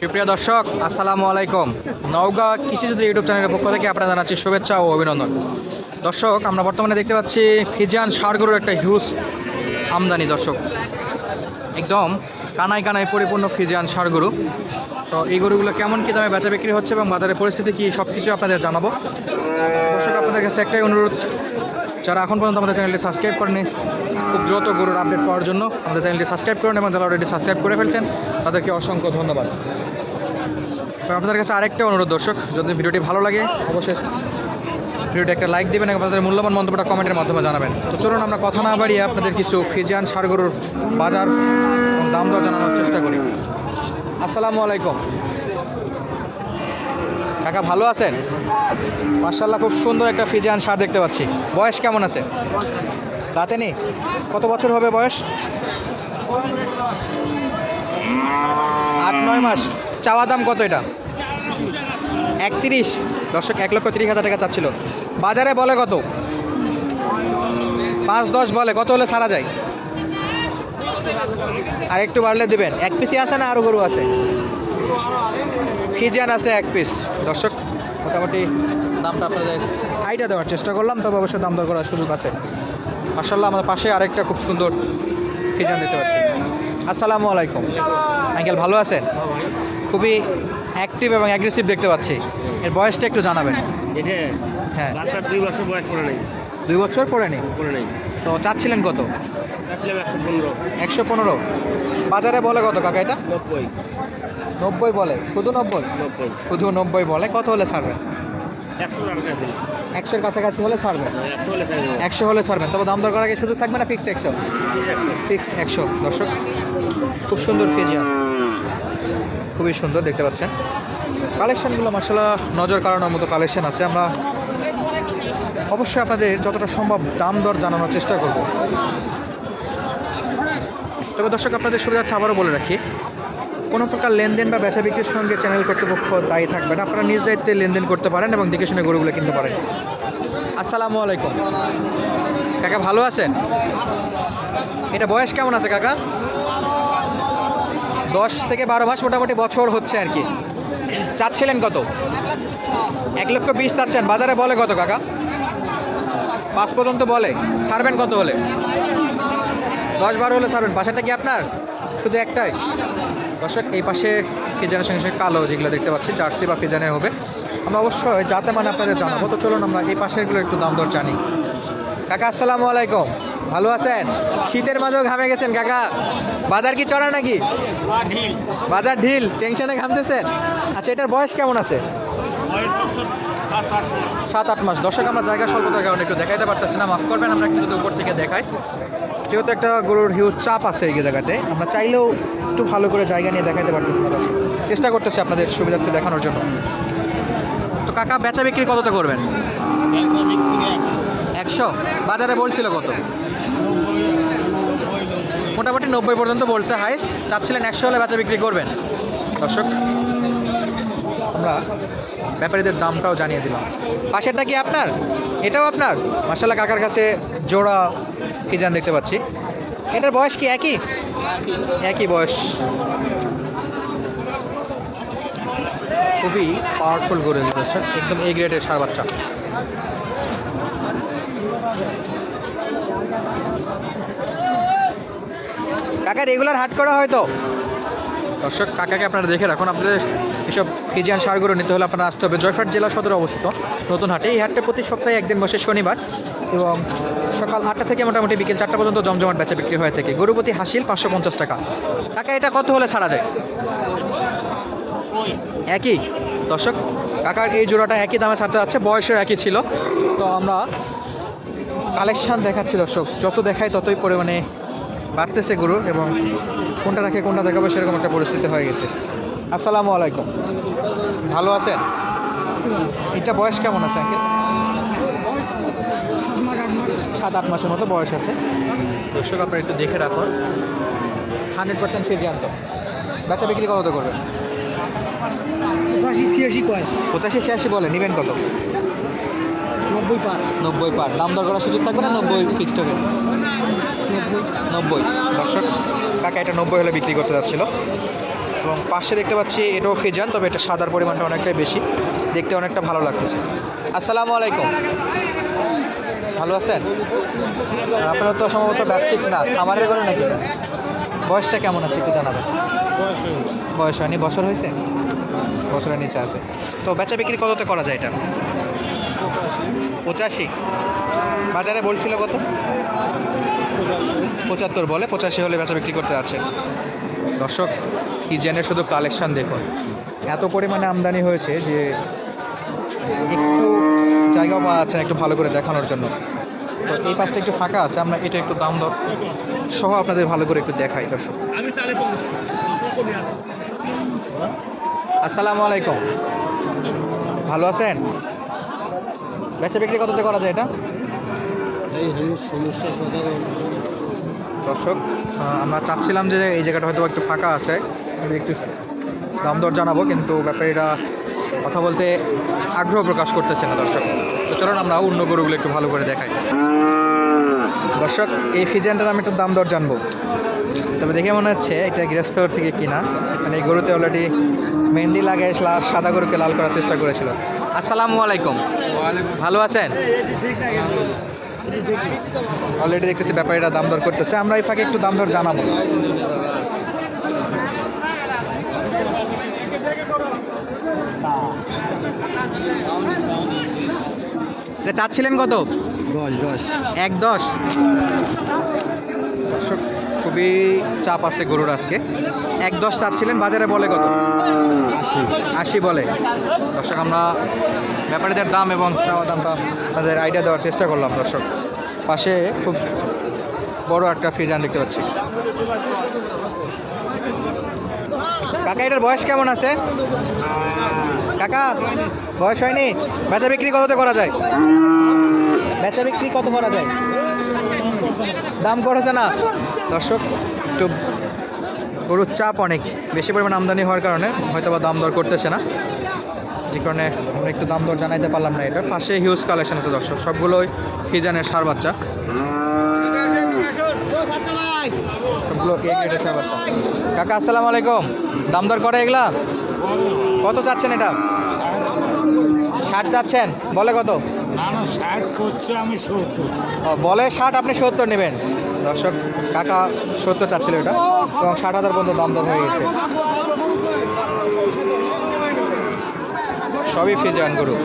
সুপ্রিয় দর্শক, আসসালামু আলাইকুম। নওগাঁ কৃষিযুদ্ধ ইউটিউব চ্যানেলের পক্ষ থেকে আপনারা জানাচ্ছি শুভেচ্ছা ও অভিনন্দন। দর্শক, আমরা বর্তমানে দেখতে পাচ্ছি ফিজিয়ান সারগরুর একটা হিউজ আমদানি, দর্শক। একদম কানায় কানায় পরিপূর্ণ ফিজিয়ান সারগরু তো এই গরুগুলো কেমন কী দামে বেচা বিক্রি হচ্ছে এবং বাজারের পরিস্থিতি কী সব কিছু আপনাদের জানাব। দর্শক, আপনাদের কাছে একটাই অনুরোধ যারা এখন পর্যন্ত আমাদের চ্যানেলটি সাবস্ক্রাইব করেনি, খুব দ্রুত গরুর আপডেট পাওয়ার জন্য আমাদের চ্যানেলটি সাবস্ক্রাইব করুন এবং যারা অলরেডি সাবস্ক্রাইব করে ফেলছেন, তাদেরকে অসংখ্য ধন্যবাদ। আপনাদের কাছে আরেকটা অনুরোধ দর্শক, যদি ভিডিওটি ভালো লাগে, অবশ্যই ভিডিওটি একটা লাইক দেবেন এবং আপনাদের মূল্যবান মন্তব্যটা কমেন্টের মাধ্যমে জানাবেন। তো চলুন আমরা কথা না বাড়িয়ে আপনাদের কিছু ফিজিয়ান সারগরুর বাজার দাম দর জানানোর চেষ্টা করি। আসসালামু আলাইকুম। কাকা ভালো আছেন? মার্শাল্লাহ খুব সুন্দর একটা ফিজিয়ান সার দেখতে পাচ্ছি। বয়স কেমন আছে? রাতে নেই? কত বছর হবে বয়স? আট, নয় মাস। চাওয়া দাম কত এটা? একত্রিশ। দর্শক, এক লক্ষ তিরিশ হাজার টাকা চাচ্ছিল। বাজারে বলে কত? পাঁচ, দশ বলে। কত হলে সারা যায়? আর একটু বাড়লে দিবেন। এক পিসি আছে না আরও গরু আছে? ফিজিয়ান আছে এক পিস দর্শক মোটামুটি দামটা আপনাদের আইডিয়া দেওয়ার চেষ্টা করলাম তবে অবশ্যই দাম দর করার সুযোগ আছে। মার্শাল্লাহ আমাদের পাশে আরেকটা খুব সুন্দর ফিজিয়ান দেখতে পাচ্ছি। আসসালামু আলাইকুম। আঙ্কেল ভালো আছেন? খুবই অ্যাক্টিভ এবং অ্যাগ্রেসিভ দেখতে পাচ্ছি। এর বয়সটা একটু জানাবেন। হ্যাঁ। দুই বছর বয়স করে নেই। দুই বছর পরে নেই? তো চাচ্ছিলেন কত? চাচ্ছিলাম একশো পনেরো। একশো পনেরো। বাজারে বলে কত কাকা এটা? নব্বই। নব্বই বলে। শুধু নব্বই? নব্বই। শুধু নব্বই বলে। কত হলে ছাড়বেন একশোর কাছাকাছি। হলে ছাড়বেন একশো হলে ছাড়ে দেবো একশো হলে ছাড়বেন। তবে দাম দর করার আগে সুযোগ থাকবে না ফিক্সড একশো? ফিক্সড একশো। দর্শক খুব সুন্দর ফিজিয়ান খুবই সুন্দর দেখতে পাচ্ছেন। কালেকশানগুলো মাসালা নজর কাড়ানোর মতো কালেকশান আছে। আমরা অবশ্যই আপনাদের যতটা সম্ভব দাম দর জানানোর চেষ্টা করব। তবে দর্শক, আপনাদের সুবিধার্থে আবারও বলে রাখি, কোনো প্রকার লেনদেন বা বেচা বিক্রির সঙ্গে চ্যানেল কর্তৃপক্ষ দায়ী থাকবে না। আপনারা নিজ দায়িত্বে লেনদেন করতে পারেন এবং দেখে শুনে গরুগুলো কিনতে পারেন। আসসালামু আলাইকুম। কাকা, ভালো আছেন? এটা বয়স কেমন আছে কাকা? দশ থেকে বারো মাস মোটামুটি বছর হচ্ছে আর কি। চাচ্ছিলেন কত? এক লক্ষ বিশ চাচ্ছেন। বাজারে বলে কত কাকা? পাঁচ পর্যন্ত বলে। ছাড়বেন কত হলে? দশ বারো হলে ছাড়বেন বাসাটা কি আপনার? শুধু একটাই? দর্শক, এই পাশে ফিজানের সঙ্গে সঙ্গে কালো যেগুলো দেখতে পাচ্ছি, জার্সি বা ফিজানের হবে। আমরা অবশ্যই যাতে মানে আপনাদের জানাব। তো চলুন আমরা এই পাশেরগুলো একটু দাম দর জানি। কাকা, আসসালামু আলাইকুম। ভালো আছেন? শীতের মাঝেও ঘামে গেছেন কাকা। বাজার কি চড়া নাকি? বাজার ঢিল। টেনশনে ঘামতেছেন? আচ্ছা এটার বয়স কেমন আছে? সাত আট মাস। দর্শক, আমরা জায়গা স্বল্পতার কারণে একটু দেখাইতে পারতেছি না। মাফ করবেন, আমরা একটু যদি উপর থেকে দেখাই। যেহেতু একটা গরুর হিউজ চাপ আছে এই জায়গাতে, আমরা চাইলেও একটু ভালো করে জায়গা নিয়ে দেখাইতে পারতেছি না দর্শক। চেষ্টা করতেছি আপনাদের সুবিধার্থে দেখানোর জন্য। তো কাকা, বেচা বিক্রি কততে করবেন? একশো? বাজারে বলছিল কত? মোটামুটি নব্বই পর্যন্ত বলছে হাইস্ট চাচ্ছিলেন একশো হলে বেচা বিক্রি করবেন। দর্শক, আমরা ব্যাপারীদের দামটাও জানিয়ে দিলাম। পাশেরটা কি আপনার? এটাও আপনার? মাসাল্লাহ কাকার কাছে জোড়া ফিজান দেখতে পাচ্ছি। এটার বয়স কি একই? একই বয়স। খুবই পাওয়ারফুল গরু দর্শক একদম এ গ্রেডের সার বাচ্চা। কাকা রেগুলার হাট করা হয় তো? দর্শক, কাকাকে আপনারা দেখে রাখুন। আপনাদের এসব ফিজিয়ান সারগুলো নিতে হলে আপনারা আসতে হবে। জয়ফাট জেলা সদরে অবস্থিত, নতুন হাটে। এই হাটটা প্রতি সপ্তাহে একদিন বসে শনিবার এবং সকাল আটটা থেকে মোটামুটি বিকেল চারটা পর্যন্ত জমজমাট বেচা বিক্রি হয়ে থাকে। গরুপতি হাসিল, পাঁচশো পঞ্চাশ টাকা। কাকা, এটা কত হলে ছাড়া যায়? একই? দর্শক, কাকার এই জোড়াটা একই দামে ছাড়তে যাচ্ছে, বয়সও একই ছিল। তো আমরা কালেকশান দেখাচ্ছি দর্শক। যত দেখায় ততই পরিমাণে বাড়তেছে গরু এবং কোনটা রাখে কোনটা দেখাবো সেরকম একটা পরিস্থিতি হয়ে গেছে। আসসালামু আলাইকুম। ভালো আছেন? এটা বয়স কেমন আছে আগে সাত আট মাসের মতো বয়স আছে। দর্শক আপনারা একটু দেখে রাখুন। হান্ড্রেড পার্সেন্ট ফিজিয়ান তো। বেচা বিক্রি কত করবেন? পঁচাশি ছিয়াশি কয়? পঁচাশি ছিয়াশি বলে নেবেন কত? নব্বই পার। নব্বই পার। দাম দর করার সুযোগ থাকবে না নব্বই ফিক্সড হবে নব্বই। দর্শক কাকা এটা নব্বই হলে বিক্রি করতে যাচ্ছিল। এবং পাশে দেখতে পাচ্ছি এটাও ফিজান তবে এটা সাদার পরিমাণটা অনেকটাই বেশি। দেখতে অনেকটা ভালো লাগতেছে। আসসালামু আলাইকুম। ভালো আছেন? আপনারা তো সম্ভবত ব্যবসায়িক না খামারের করে নাকি? বয়সটা কেমন আছে একটু জানাবেন? বয়স হয়নি। বছর হয়েছে? বছরের নিচে আছে। তো বেচা বিক্রি কততে করা যায় এটা? পঁচাশি। বাজারে বলছিল কত? পঁচাত্তর বলে পঁচাশি হলে বেচা বিক্রি করতে আছে দর্শক কিজেনের শুধু কালেকশন দেখুন। এত পরিমাণে আমদানি হয়েছে যে একটু জায়গাও পাওয়া যাচ্ছে না একটু ভালো করে দেখানোর জন্য। তো এই পাশটা একটু ফাঁকা আছে আমরা এটা একটু দাম দর সহ আপনাদের ভালো করে একটু দেখাই দর্শক। আসসালামু আলাইকুম। ভালো আছেন? বেচা বিক্রি কততে করা যায় এটা? দর্শক আমরা চাচ্ছিলাম যে এই জায়গাটা হয়তো একটু ফাঁকা আছে। একটু দাম দর জানাব কিন্তু ব্যাপারীরা কথা বলতে আগ্রহ প্রকাশ করতেছে না দর্শক। তো চলুন আমরা অন্য গরুগুলো একটু ভালো করে দেখাই। দর্শক এই ফিজেনটার আমি একটু দাম দর জানব। তবে দেখে মনে হচ্ছে এটা গৃহস্থর থেকে কিনা। মানে এই গরুতে অলরেডি মেহেন্দি লাগিয়ে সা- সাদা গরুকে লাল করার চেষ্টা করেছিল। আসসালামু আলাইকুম। ভালো আছেন? অলরেডি দেখতেছি ব্যাপারীরা দাম দর করতেছে। আমরা এই ফাঁকে একটু দাম দর জানাব। এটা চাচ্ছিলেন কত? দশ দশ। এক দশ। দর্শক খুবই চাপ আছে গরুর আজকে। এক দশ চাচ্ছিলেন বাজারে বলে কত? আশি। আশি বলে। দর্শক আমরা ব্যাপারীদের দাম এবং চাওয়া দামটা তাদের আইডিয়া দেওয়ার চেষ্টা করলাম দর্শক। পাশে খুব বড় একটা ফিজান দেখতে পাচ্ছি। কাকা এটার বয়স কেমন আছে? কাকা বয়স হয়নি? বেচা বিক্রি কততে করা যায়? বেচা বিক্রি কত করা যায়? দাম করেছে না। দর্শক, একটু গরুর চাপ অনেক। বেশি পরিমাণ আমদানি হওয়ার কারণে হয়তো বা দাম দর করতেছে না। যে কারণে আমরা একটু দাম দর জানাইতে পারলাম না এটা। পাশে হিউজ কালেকশন আছে দর্শক। সবগুলোই ফিজানের সার বাচ্চা। সবগুলো এ সার বাচ্চা? কাকা, আসসালামু আলাইকুম। দাম দর করে এগুলা? কত চাচ্ছেন এটা? ষাট চাচ্ছেন। বলে কত? না না ষাট করছে, আমি সত্তর। বলে ষাট, আপনি সত্তর নেবেন। দর্শক, কাকা সত্তর চাচ্ছিল এটা, এবং ষাট হাজার পর্যন্ত দাম দর হয়ে গেছে। সবই ফিজান গরু।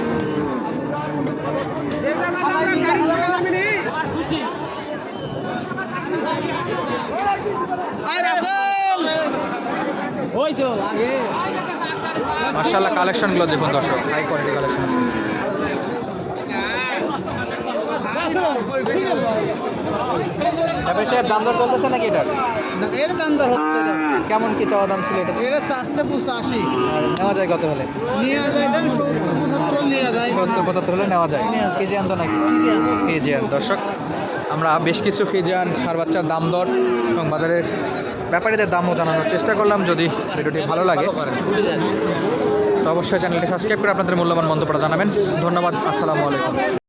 মার্শাল্লাহ কালেকশনগুলো দেখুন দর্শক হাই কোয়ালিটি কালেকশন আছে তারপরে সে দাম দর চলতেছে নাকি এটার? এর দাম দর হচ্ছে কেমন কি চাওয়া দাম ছিল এটা? এটা চাষতে পুষতে আসি নেওয়া যায় কত হলে? নিয়ে যায় দেন সত্তর পঁচাত্তর নিয়ে যায়। সত্তর পঁচাত্তর হলে নেওয়া যায়। ফিজিয়ান তো নাকি? ফিজিয়ান। দর্শক আমরা বেশ কিছু ফিজিয়ান সার বাচ্চার দাম দর এবং বাজারের ব্যাপারীদের দামও জানানোর চেষ্টা করলাম। যদি ভিডিওটি ভালো লাগে তো অবশ্যই চ্যানেলটি সাবস্ক্রাইব করে আপনাদের মূল্যবান মন্তব্যটা জানাবেন। ধন্যবাদ আসসালামু আলাইকুম।